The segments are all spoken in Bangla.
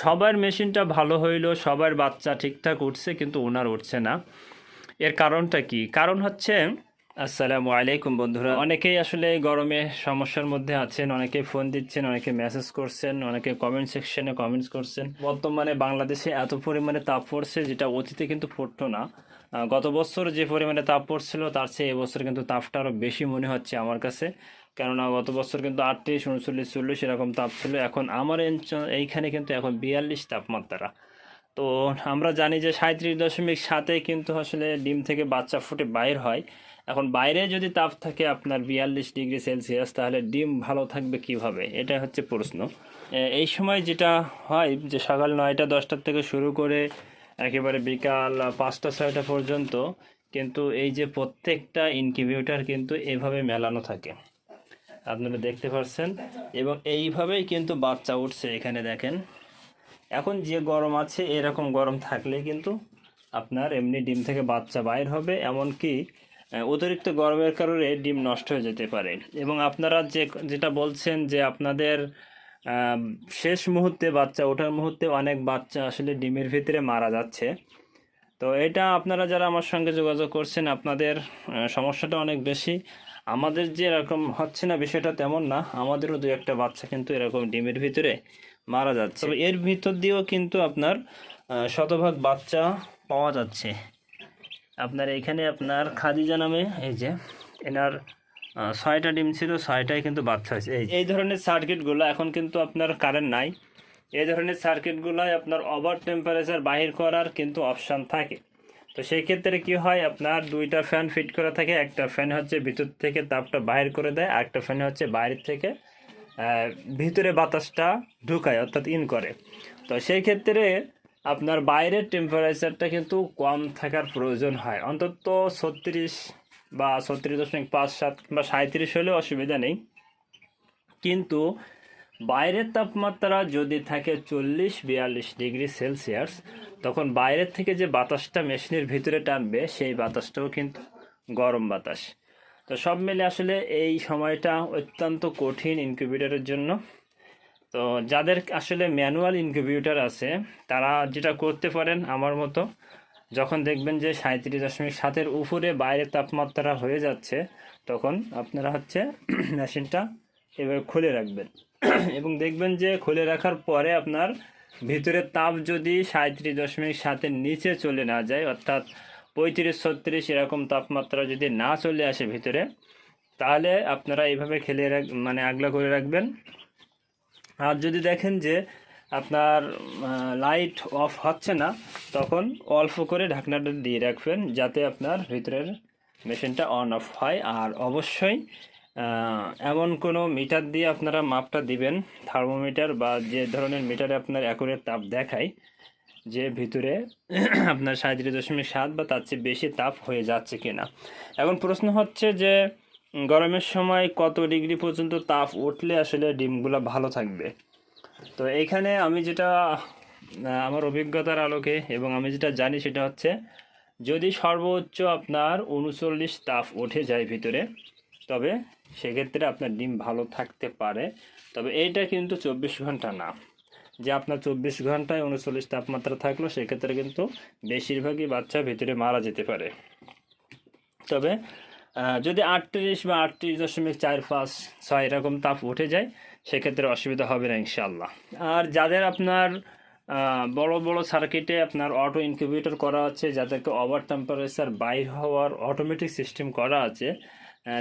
সবার মেশিনটা ভালো হইল, সবার বাচ্চা ঠিকঠাক উঠছে, কিন্তু ওনার উঠছে না। এর কারণটা কি? কারণ হচ্ছে আসসালামু আলাইকুম বন্ধুরা। অনেকেই আসলে গরমে সমস্যার মধ্যে আছেন, অনেকে ফোন দিচ্ছেন, অনেকে মেসেজ করছেন, অনেকে কমেন্ট সেকশনে কমেন্টস করছেন। বর্তমানে বাংলাদেশে এত পরিমাণে তাপ পড়ছে যেটা অতীতে কিন্তু পড়তো না। গত বছর যে পরিমাণে তাপ পড়ছিল, তার চেয়ে এবছর কিন্তু তাপটা আরও বেশি মনে হচ্ছে আমার কাছে। কেননা গত বছর কিন্তু আটত্রিশ, উনচল্লিশ, চল্লিশ এরকম তাপ ছিল। এখন আমার এইখানে কিন্তু এখন বিয়াল্লিশ তাপমাত্রা। তো আমরা জানি যে সাঁত্রিশ দশমিক সাতে কিন্তু আসলে ডিম থেকে বাচ্চা ফুটে বাইর হয়। এখন বাইরে যদি তাপ থাকে আপনার বিয়াল্লিশ ডিগ্রি সেলসিয়াস, তাহলে ডিম ভালো থাকবে কীভাবে? এটা হচ্ছে প্রশ্ন। এই সময় যেটা হয় যে সকাল নয়টা, দশটার থেকে শুরু করে একেবারে বিকাল পাঁচটা, ছয়টা পর্যন্ত কিন্তু এই যে প্রত্যেকটা ইনকিউবেটর কিন্তু এভাবে মেলানো থাকে। আপনারা দেখতে পাচ্ছেন এবং এইভাবেই কিন্তু বাচ্চা উঠছে এখানে দেখেন। এখন যে গরম আছে, এরকম গরম থাকলে কিন্তু আপনার এমনি ডিম থেকে বাচ্চা বাইর হবে। এমনকি অতিরিক্ত গরমের কারণে ডিম নষ্ট হয়ে যেতে পারে। এবং আপনারা যে, যেটা বলছেন যে আপনাদের শেষ মুহূর্তে বাচ্চা ওঠার মুহূর্তে অনেক বাচ্চা আসলে ডিমের ভিতরে মারা যাচ্ছে। তো এটা আপনারা যারা আমার সঙ্গে যোগাযোগ করছেন, আপনাদের সমস্যাটা অনেক বেশি। আমাদের যে এরকম হচ্ছে না বিষয়টা তেমন না, আমাদেরও দু একটা বাচ্চা কিন্তু এরকম ডিমের ভিতরে মারা যাচ্ছে। তবে এর ভিতর দিয়েও কিন্তু আপনার শতভাগ বাচ্চা পাওয়া যাচ্ছে। আপনার এখানে আপনার খাদিজা নামে, এই যে, এনার ছয়টা ডিম ছিল ছয়টাই কিন্তু বাচ্চা হয়েছে। এই এই ধরনের সার্কিটগুলো এখন কিন্তু আপনার কারেন্ট নাই। এই ধরনের সার্কিটগুলোয় আপনার ওভার টেম্পারেচার বাহির করার কিন্তু অপশান থাকে। তো সেই ক্ষেত্রে কি হয়, আপনার দুইটা ফ্যান ফিট করা থাকে, একটা ফ্যান হচ্ছে ভিতর থেকে তাপটা বাইর করে দেয় একটা ফ্যান হচ্ছে বাইরের থেকে ভিতরে বাতাসটা ঢুকায়, অর্থাৎ ইন করে। তো সেই ক্ষেত্রে আপনার বাইরের টেম্পারেচারটা কিন্তু কম থাকার প্রয়োজন হয়। অন্তত ছত্রিশ বা ছত্রিশ দশমিক পাঁচ সাত বা সাঁত্রিশ হলেও অসুবিধা নেই। কিন্তু বাইরের তাপমাত্রা যদি থাকে চল্লিশ বিয়াল্লিশ ডিগ্রি সেলসিয়াস, তখন বাইরের থেকে যে বাতাসটা মেশিনের ভিতরে টানবে, সেই বাতাসটাও কিন্তু গরম বাতাস। তো সব মিলে আসলে এই সময়টা অত্যন্ত কঠিন ইনকিউবেটরের জন্য। তো যাদের আসলে ম্যানুয়াল ইনকিউবেটর আছে, তারা যেটা করতে পারেন আমার মতো, যখন দেখবেন যে সাঁত্রিশ দশমিক সাতের উপরে বাইরের তাপমাত্রা হয়ে যাচ্ছে, তখন আপনারা হচ্ছে মেশিনটা এভাবে খুলে রাখবেন। এবং দেখবেন যে খুলে রাখার পরে আপনার ভিতরের তাপ যদি সাঁত্রিশ দশমিক সাতের নিচে চলে না যায়, অর্থাৎ পঁয়ত্রিশ, ছত্রিশ এরকম তাপমাত্রা যদি না চলে আসে ভিতরে, তাহলে আপনারা এইভাবে খেলে রাখ মানে আগলা করে রাখবেন। আর যদি দেখেন যে আপনার লাইট অফ হচ্ছে না, তখন অল্প করে ঢাকনাটা দিয়ে রাখবেন যাতে আপনার ভিতরের মেশিনটা অন অফ হয়। আর অবশ্যই এমন কোনো মিটার দিয়ে আপনারা মাপটা দিবেন, থার্মোমিটার বা যে ধরনের মিটারে আপনার অ্যাকুরেট তাপ দেখায়, যে ভিতরে আপনার সাঁত্রিশ দশমিক সাত বা তার চেয়ে বেশি তাপ হয়ে যাচ্ছে কিনা। এখন প্রশ্ন হচ্ছে যে, গরমের সময় কত ডিগ্রি পর্যন্ত তাপ উঠলে আসলে ডিমগুলো ভালো থাকবে? তো এইখানে আমি যেটা আমার অভিজ্ঞতার আলোকে এবং আমি যেটা জানি সেটা হচ্ছে, যদি সর্বোচ্চ আপনার উনচল্লিশ তাপ উঠে যায় ভিতরে তবে সেক্ষেত্রে আপনার ডিম ভালো থাকতে পারে। তবে এইটা কিন্তু চব্বিশ ঘণ্টা না। যে আপনার চব্বিশ ঘন্টায় উনচল্লিশ তাপমাত্রা থাকল, সেক্ষেত্রে কিন্তু বেশিরভাগই বাচ্চা ভিতরে মারা যেতে পারে। তবে যদি আটত্রিশ বা আটত্রিশ দশমিক চার পাঁচ ছয় এরকম তাপ উঠে যায়, সেক্ষেত্রে অসুবিধা হবে না ইনশাল্লাহ আর যাদের আপনার বড় বড় সার্কিটে আপনার অটো ইনকিউবেটর করা আছে, যাদেরকে ওভার টেম্পারেচার বাইর হওয়ার অটোমেটিক সিস্টেম করা আছে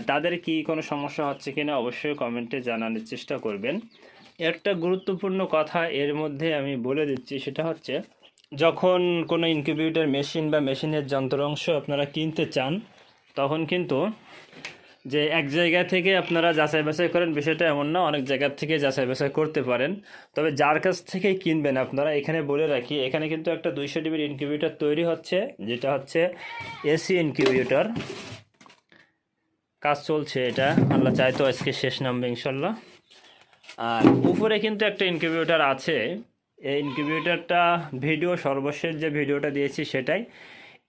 তাদের কি কোনো সমস্যা হচ্ছে কিনা অবশ্যই কমেন্টে জানানোর চেষ্টা করবেন। একটা গুরুত্বপূর্ণ কথা এর মধ্যে আমি বলে দিচ্ছি, সেটা হচ্ছে যখন কোনো ইনকিউবেটর মেশিন বা মেশিনের যন্ত্রাংশ আপনারা কিনতে চান, তখন কিন্তু যে এক জায়গা থেকে আপনারা যাচাই বাছাই করেন, বিষয়টা এমন না, অনেক জায়গা থেকে যাচাই বাছাই করতে পারেন। তবে যার কাছ থেকে কিনবেন আপনারা, এখানে বলে রাখি, এখানে কিন্তু একটা দুইশো ডিবির ইনকিউবেটর তৈরি হচ্ছে, যেটা হচ্ছে এসি ইনকিউবেটর কাজ চলছে এটা। আল্লাহ চাইতো আজকে শেষ নামবে ইনশাল্লাহ। আর উপরে কিন্তু একটা ইনকিউবেটর আছে। এই ইনকিউবেটরটা ভিডিও সর্বশেষ যে ভিডিওটা দিয়েছি সেটাই।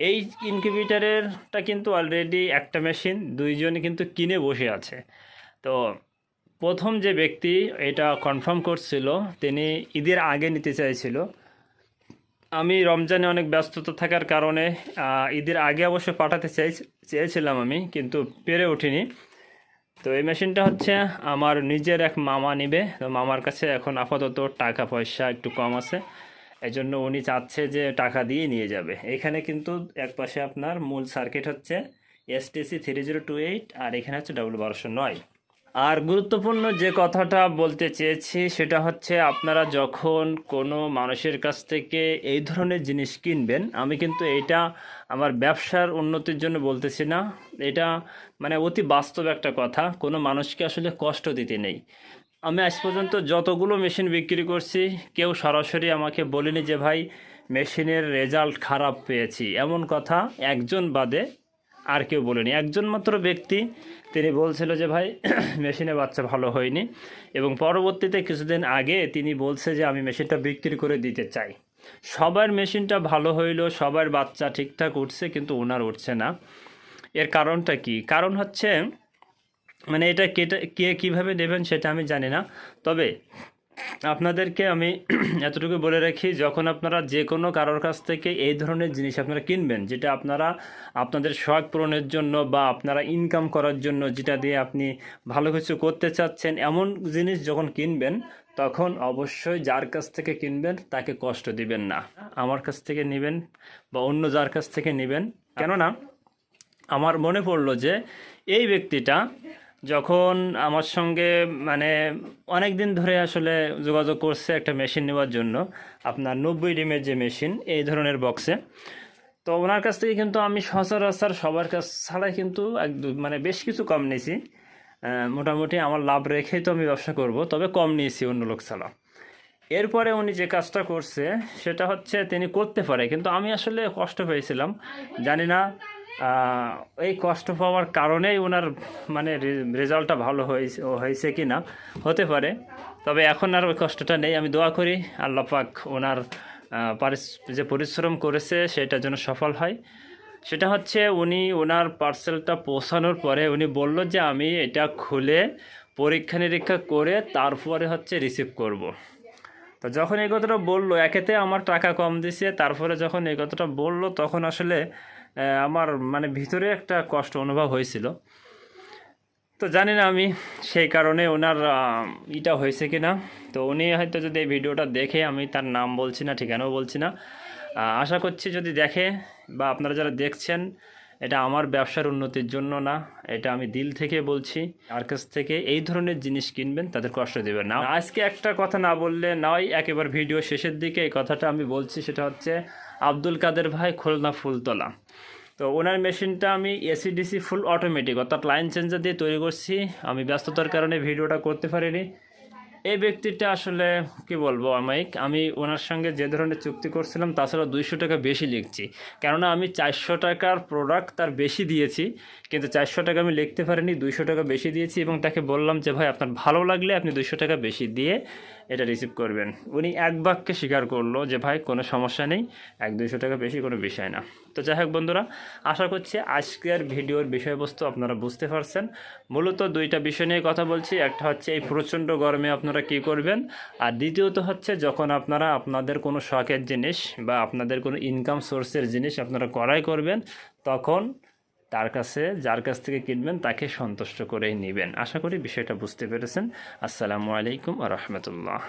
এই ইনকিউবেটরেরটা কিন্তু অলরেডি একটা মেশিন দুইজনে কিন্তু কিনে বসে আছে। তো প্রথম যে ব্যক্তি এটা কনফার্ম করছিল, তিনি ঈদের আগে নিতে চাইছিল। আমি রমজানে অনেক ব্যস্ততা থাকার কারণে ঈদের আগে অবশ্য পাঠাতে চাই চেয়েছিলাম আমি, কিন্তু পেরে উঠিনি। তো এই মেশিনটা হচ্ছে আমার নিজের এক মামা নিবে। তো মামার কাছে এখন আপাতত টাকা পয়সা একটু কম আছে। এই জন্য উনি চাচ্ছে যে টাকা দিয়ে নিয়ে যাবে। এখানে কিন্তু এক পাশে আপনার মূল সার্কিট হচ্ছে STC three zero two eight আর এখানে হচ্ছে ডাব্লু বারোশো নয়। আর গুরুত্বপূর্ণ যে কথাটা বলতে চেয়েছি সেটা হচ্ছে আপনারা যখন কোনো মানুষের কাছ থেকে এই ধরনের জিনিস কিনবেন, আমি কিন্তু এটা আমার ব্যবসার উন্নতির জন্য বলতেছি না। এটা মানে অতি বাস্তব একটা কথা, কোনো মানুষকে আসলে কষ্ট দিতে নেই। আমি আজ পর্যন্ত যতগুলো মেশিন বিক্রি করছি, কেউ সরাসরি আমাকে বলেনি যে, ভাই, মেশিনের রেজাল্ট খারাপ পেয়েছি। এমন কথা একজন বাদে আর কেউ বলেনি। একজন মাত্র ব্যক্তি, তিনি বলছিল যে, ভাই, মেশিনে বাচ্চা ভালো হয়নি। এবং পরবর্তীতে কিছুদিন আগে তিনি বলছে যে, আমি মেশিনটা বিক্রি করে দিতে চাই। সবার মেশিনটা ভালো হইল, সবার বাচ্চা ঠিকঠাক উঠছে, কিন্তু ওনার উঠছে না। এর কারণটা কি? কারণ হচ্ছে মানে এটা কেটে, কে কীভাবে নেবেন সেটা আমি জানি না। তবে আপনাদেরকে আমি এতটুকু বলে রাখি, যখন আপনারা যে কোনো কারোর কাছ থেকে এই ধরনের জিনিস আপনারা কিনবেন, যেটা আপনারা আপনাদের শখ পূরণের জন্য বা আপনারা ইনকাম করার জন্য, যেটা দিয়ে আপনি ভালো কিছু করতে চাচ্ছেন, এমন জিনিস যখন কিনবেন, তখন অবশ্যই যার কাছ থেকে কিনবেন, তাকে কষ্ট দিবেন না। আমার কাছ থেকে নেবেন বা অন্য যার কাছ থেকে নেবেন। কেননা, আমার মনে পড়ল যে, এই ব্যক্তিটা যখন আমার সঙ্গে মানে অনেক দিন ধরে আসলে যোগাযোগ করছে একটা মেশিন নেওয়ার জন্য, আপনার নব্বই ডিমের যে মেশিন, এই ধরনের বক্সে। তো ওনার কাছ থেকে কিন্তু আমি সচরাচর সবার কাছ ছাড়াই কিন্তু এক মানে বেশ কিছু কম নিয়েছি। মোটামুটি আমার লাভ রেখেই তো আমি ব্যবসা করব, তবে কম নিয়েছি অন্য লোক ছাড়া। এরপরে উনি যে কাজটা করছে, সেটা হচ্ছে তিনি করতে পারে, কিন্তু আমি আসলে কষ্ট পেয়েছিলাম। জানি না এই কষ্ট পাওয়ার কারণেই ওনার মানে রেজাল্টটা ভালো হয়েছে হয়েছে কি না হতে পারে। তবে এখন আর ওই কষ্টটা নেই। আমি দোয়া করি আল্লাহ পাক ওনার যে পরিশ্রম করেছে সেটা যেন সফল হয়। সেটা হচ্ছে উনি ওনার পার্সেলটা পৌঁছানোর পরে উনি বলল যে, আমি এটা খুলে পরীক্ষা নিরীক্ষা করে তারপরে হচ্ছে রিসিভ করব। তো যখন এই কথাটা বলল, একেতে আমার টাকা কম দিছে, তারপরে যখন এই কথাটা বলল, তখন আসলে আমার মানে ভিতরে একটা কষ্ট অনুভব হয়েছিল। তো জানি না আমি সেই কারণে ওনার ইটা হয়েছে কি না তো উনি হয়তো যদি এই ভিডিওটা দেখে আমি তার নাম বলছি না, ঠিকানাও বলছি না। আশা করছি যদি দেখে বা আপনারা যারা দেখছেন, এটা আমার ব্যবসার উন্নতির জন্য না, এটা আমি দিল থেকে বলছি। আর কাছ থেকে এই ধরনের জিনিস কিনবেন, তাদের কষ্ট দেবেন না। আজকে একটা কথা না বললে নয়, একেবারে ভিডিও শেষের দিকে এই কথাটা আমি বলছি, সেটা হচ্ছে আব্দুল কাদের ভাই খুলনা ফুলতলা। তো ওনার মেশিনটা আমি এসিডিসি ফুল অটোমেটিক অর্থাৎ লাইন চেঞ্জার দিয়ে তৈরি করছি। আমি ব্যস্ততার কারণে ভিডিওটা করতে পারিনি। এই ব্যক্তিটা আসলে কি বলব আমাইক আমি ওনার সঙ্গে যে ধরনের চুক্তি করছিলাম, তাছাড়া দুইশো টাকা বেশি লিখছি। কেননা আমি চারশো টাকার প্রোডাক্ট তার বেশি দিয়েছি, কিন্তু চারশো টাকা আমি লিখতে পারিনি, দুইশো টাকা বেশি দিয়েছি এবং তাকে বললাম যে, ভাই, আপনার ভালো লাগলে আপনি দুইশো টাকা বেশি দিয়ে এটা রিসিভ করবেন। উনি এক বাক্যে স্বীকার করল যে, ভাই, কোনো সমস্যা নেই, এক দুইশো টাকা বেশি কোনো বিষয় না। তো যাই হোক বন্ধুরা, আশা করছি আজকের ভিডিওর বিষয়বস্তু আপনারা বুঝতে পারছেন। মূলত দুইটা বিষয় নিয়ে কথা বলছি, একটা হচ্ছে এই প্রচণ্ড গরমে আপনারা কি করবেন? আর দ্বিতীয়ত হচ্ছে যখন আপনারা আপনাদের কোনো শখের জিনিস বা আপনাদের কোনো ইনকাম সোর্সের জিনিস আপনারা করাই করবেন, তখন তার কাছে, যার কাছ থেকে কিনবেন, তাকে সন্তুষ্ট করেই নেবেন। আশা করি বিষয়টা বুঝতে পেরেছেন। আসসালামু আলাইকুম আ রহমতুল্লাহ।